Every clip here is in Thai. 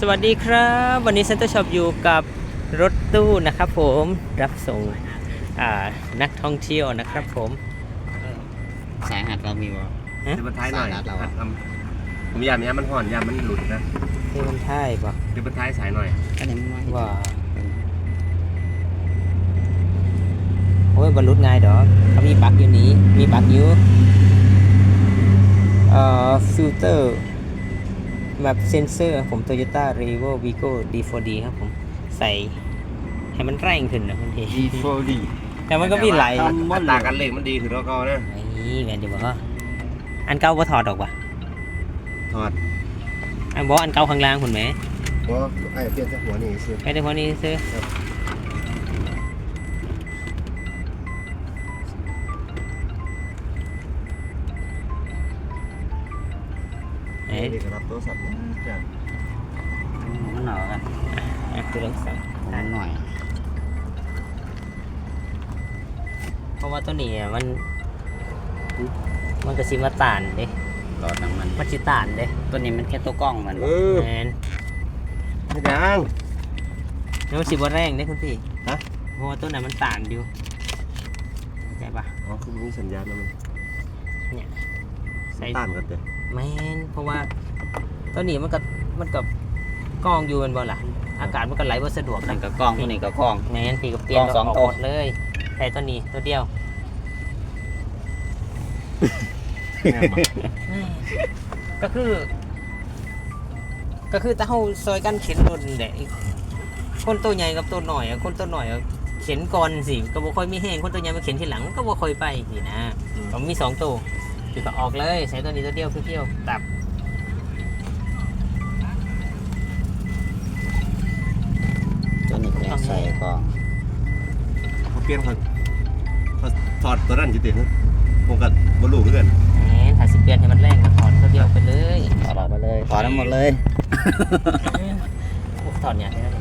สวัสดีครับ วันนี้เซ็นเตอร์ช็อปอยู่กับรถตู้นะครับผมรับส่งอ่านักท่องเที่ยวนะครับผมสายหัดเรามีบ่ฮะเดี๋ยวมันท้ายหน่อยสายรัดเราอะทำผมยามเนี้ยมันห่อนยามมันหลุดนะที่มันท่ายปะเดี๋ยวมันท้ายสายหน่อยก็ยังไม่ว่าโอ้ยบรรลุง่ายดอกเขามีบักอยู่นี้มีบักอยู่เอ่อฟิลเตอร์ แบบเซนเซอร์ผม Toyota r e v o Vigo D4D ครับผม ใส่ให้มันแรงขึ้นนะคุณที D4D แต่มันก็มีไหลอัตราการเล่งมันดีถือแล้วก็นะนี่แมนจะบอกว่าอันเก่าบ่ถอดออกว่ะถอดอันบอกอันเก่าข้างล่างคุณแหมเพราะไอ้เปลี่ยนจากหัวนี่ซื้อแค่แต่พอนี้ซื้อ เอ๊ะนี่ก็รับโทรศัพท์จ้ะมันหน่อยกันอะคือเรื่องสั่งมันหน่อย เพราะว่าตัวนี้อะมัน มันก็สิมาตานเด้รอน้ำมันมันสิตานเด้ตัวนี้มันแค่ตัวกล้องมันเออแมนไม่ดังแล้วมันสิบ่แรงเด้คุณพี่ฮะเพราะว่าตัวนั้นมันตานอยู่เข้าใจปะอ๋อคือมีสัญญาณนะมันใส่ต้านกันเด้อ แมนเพราะว่าตัวนี้มันก็มันกับกล้องอยู่แมันบ่ล่ะอากาศมันก็ไหลบ่สะดวกนั่นะนก็กล้องตัวนี้ก็กล้อง แมนพี่ก็เปลี่ยนกล้องสองกตัวหมดเลยใส่ตัวนี้ตัวเดียวแม่นบ่ก็คือ ก็คือถ้าเฮาซอยกันเข็นรถนี่แหละคนตัวใหญ่กับตัวหน่อยอะคนตัวหน่อยอะเข็นก่อนสิก็บ่ค่อยมีแห้งคนตัวใหญ่มาเข็นทีหลังก็บ่ค่อยไปสินะผมมีสองตัว คือก็ออกเลยใส่ตัวนี้ตัวเดียวเพียวๆตับตัวนี้ก็ยังใส่กล้องเขาเปลี่ยนเขาเขาถอดตัวนั้นจิตินะผมกับบรรลุเพื่อนแหมถ้าสิเปลี่ยนให้มันแรงก็ถอดตัวเดียวไปเลยถอดออกมาเลยถอดทั้งหมดเลยพวกถอดเนี่ยได้ไหม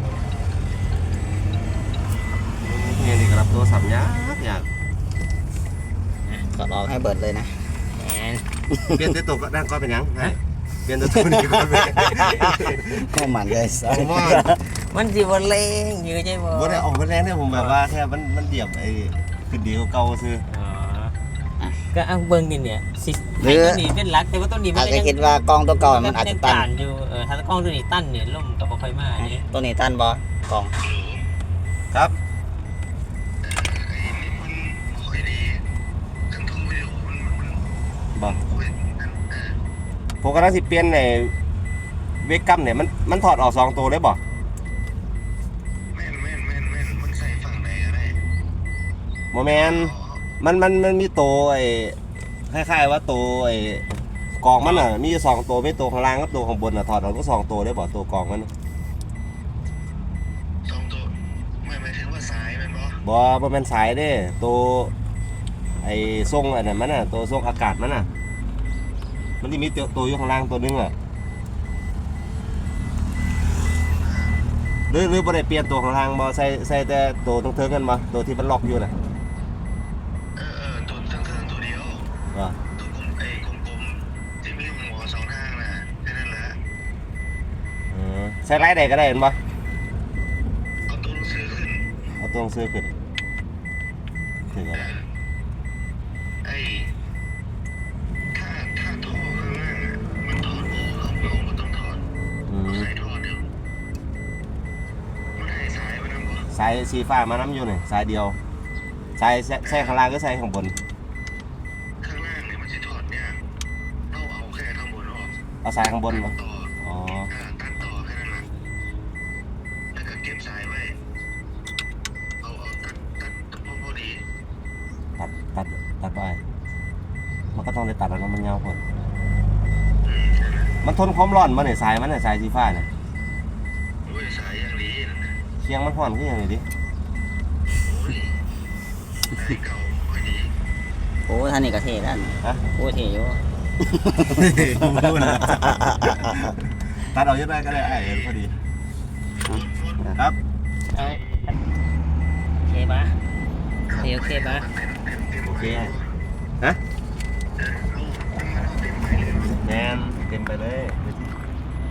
เนี่ยนี่ก็รับโทรศัพท์ยากยากถอดออกให้เบิดเลยนะ แหมเปลี่ยนตัวตัวก็ด้านก็เป็นหยังให้เปลี่ยนตัวตัวนี้ก็เป็นก็มันเลยผมว่ามันสิบ่แรงอยู่ใช่บ่บ่ได้ออกมาแรงเนี่ยผมแบบว่าแค่มันมันเดียบไอ้คือดีกว่าเก่าซื้ออ๋อก็เอาเบิ่งนี่เนี่ยสิไอ้ตัวนี้เป็นหลักแต่ว่าตัวนี้มัอาจนจะยังคิดว่ากล้องตัวเก่ามันอาจจะตันยังอยู่เออถ้ากล้องตัวนี้ตั้นเนี่ยล่มกับบ่ค่อยมาเนี่ยตัวนี้ตันบ่กล้องครับ บ่ผมกำลังสิเปลี่ยนในเวกกัมเนี่ยมันมันถอดออกสองตัวเลยบ่แม่นแม่นแม่นแม่นมันใส่ฝั่งไหนก็ได้โมแมนมันมันมันมีตัวไอ้คล้ายๆว่าตัวไอ้กองมันอะมีอยู่สองตัวมีตัวข้างล่างกับตัวข้างบนอะถอดออกก็สองตัวได้บ่ตัวกองมันสองตัวไม่หมายถึงว่าสายแมันบ่บ่บ่แม่นสายเด้ตัว ไอ้ทรงอันนั้นมันน่ะตัวทรงอากาศมันน่ะ มันที่มีตัวตัวอยู่ข้างล่างตัวหนึงอะหรือหรือบ่ได้เปลี่ยนตัวข้างล่างบ่ใส่ใส่แต่ตัวตรงเทิงกันบ่ตัวที่มันล็อกอยู่น่ะเออเออตัวเทิงๆตัวเดียวว่าตัวกลมไอ้กลมๆที่มีหัวสองทางน่ะแค่นั้นแหละเออใส่ไลท์ใดก็ได้เห็นบ่เอาตัวหนังสือขึ้นเอาตัวหนังสือขึ้นถึงเออะไร อไอ้ถ้าถ้าท่อข้างล่างอะมันถอดโอ้เขาเอาบ่ต้องถอดอืมใส่ท่อเดียวมันให้สายมันนำบ่สายสีฟ้ามาน้ำอยู่นี่สายเดียวสายใส่ใส่ข้างล่างก็ใส่ข้างบน ข้างล่างเนี่ยมันจะถอดเนี่ยเราเอาแค่ข้างบนออกเอาสายข้างบนมาต่ออ๋อ อ่าตัดต่อแค่นั้นแหละแล้วก็เก็บสายไว้ เอาเอาตัดตัดตัดพอพอดี ตัดตัดตัดไป มันก็ต้องได้ตัดแล้วนะมันยาวพอดอืมนั่นแหละมันทนความร้อนมันเนี่ยสายมันเนี่ยสายสีฟ้าเนี่ยโอ้ยสายอย่างนี้นั่นนะเคียงมันห่อนขึ้นอย่างนี้ดิโอ้ยสายเก่าพอดีโอ้ท่านนี่ก็เท่ด้านฮะโอ้เท่อยู่ตัดเอาเยอะได้ก็ได้ไอ้เอ็นพอดีครับ เอาโอเคปะโอเคโอเคปะเต็มเต็ม เต็มโอเคไปฮะเออลูกมันเอาเต็มไปเลยแนนเต็มไปเลย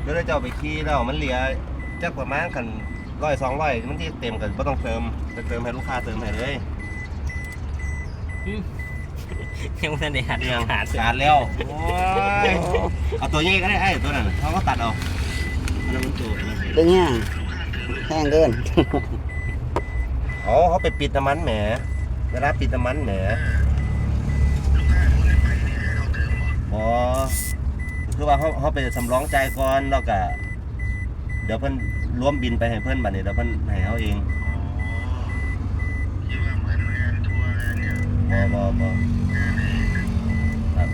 ก็เลยจะเอาไปขี่แล้วมันเหลือจักประมาณกันร้อยสองร้อยมันที่เต็มกันก็ต้องเติมจะเติมให้ลูกค้าเติมให้เลยยังไม่ทันได้หัดยังหาขาดแล้วโอ้ยเอาตัวนี้ก็ได้ไอ้ตัวนั้นเขาก็ตัดเอาอันนั้นมันตัวอันนั้นเป็นเนี่ยแห้งเกินอ๋อเขาไปปิดน้ำมันแหม เวลาปิดน้ำมันแหมลูกค้าคนนั้นไปเนี่ยให้เขาเติมบ่อ๋อคือว่าเขาเขาไปสำรองใจายก่อนแล้วก็เดี๋ยวเพิ่นรวมบินไปให้เพิ่นบัดนี้เดี๋ยวเพิ่นให้เขาเองอ๋อคิดว่าเหมือนงานทัวร์งานเนี่ยบ่บ่บ่งานเองนะครับครับ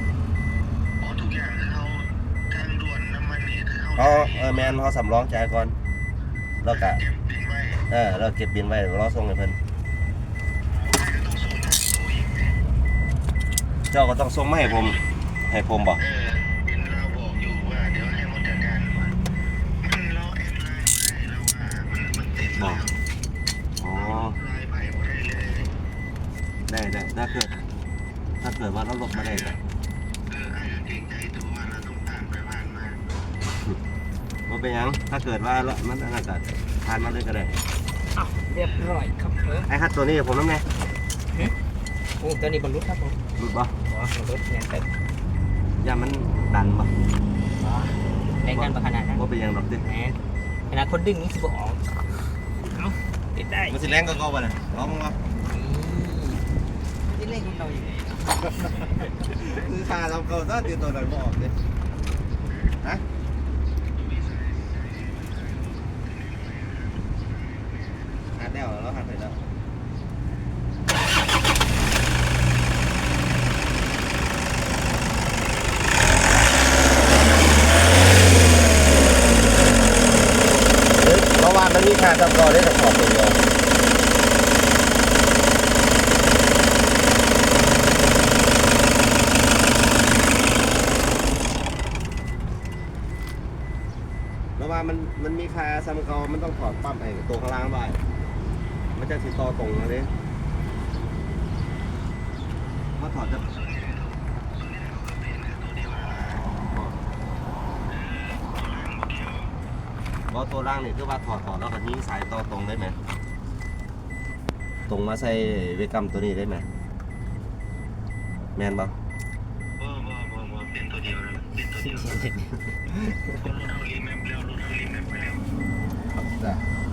อ๋อทุกอย่างคือเขาทางด่วนน้ำมันนี่คือเขาเขาเออแมนเขาสำรองใจายก่อนแล้วก็เก็บบินไว้เออเราเก็บบินไว้เดี๋ยวรอส่งให้เพิ่น ให้ก็ต้องส่งให้เขาอีกไง เจ้าก็ต้องส่งมาให้ผม ให้ผมบ่เออเห็นเราบอกอยู่ว่าเดี๋ยวให้มดจัดการว่ามันเราแอดไลน์มาให้แล้วว่ามันมันติดบ่แล้วอ๋อไลน์ไปบ่ได้เลยได้ได้ถ้าเกิด ถ้าเกิดว่าเราลบมาได้ก็เออไอ้เก่งใจตัวว่าเราต้องผ่านไปผ่านมาบ่เป็นหยัง ถ้าเกิดว่าเรามันอันนั้นก็ทานมาเลยก็ได้อ้าวเรียบร้อยครับผมไอ้ฮัดตัวนี้ผมน้ำไงโอ้ตัวนี้บรรลุครับผม หลุดบ่ อ๋อบรรลุเนี่ยแต่อย่ามันดันบ่ในงานประขนาดนั้นบ่เป็นหยังดอกติแหมขนาดคนดึงนี่สิบออกเอ้าติดได้มันสิแรงก็เก่าบ่น่ะลองบ่นี่เล่นของเราอย่างไรคือค่าทำเก่าซะติดตัวนั้นบ่ออกเด้ฮะหัดแล้วแล้วหัดไปแล้ว เพราะว่ามันมีค่าทำก่อได้แต่ขอบตัวเดียวเพราะว่ามันมันมีค่าซ้ำเก่ามันต้องถอดปั๊มไอ้ตัวข้างล่างไว้มันจะติดต่อตรงเลยมาถอดจะ ล้อตัวล่างนี่คือว่าถอดถอดแล้วก็ยิงสายต่อตรงได้ไหมตรงมาใส่เวกัมตัวนี้ได้ไหมแมนบ่บ่บ่บ่บ่เป็นตัวเดียวนะเป็นตัวเดียวคนรถเขารีแมปแล้วรถเขารีแมปไปแล้วครับ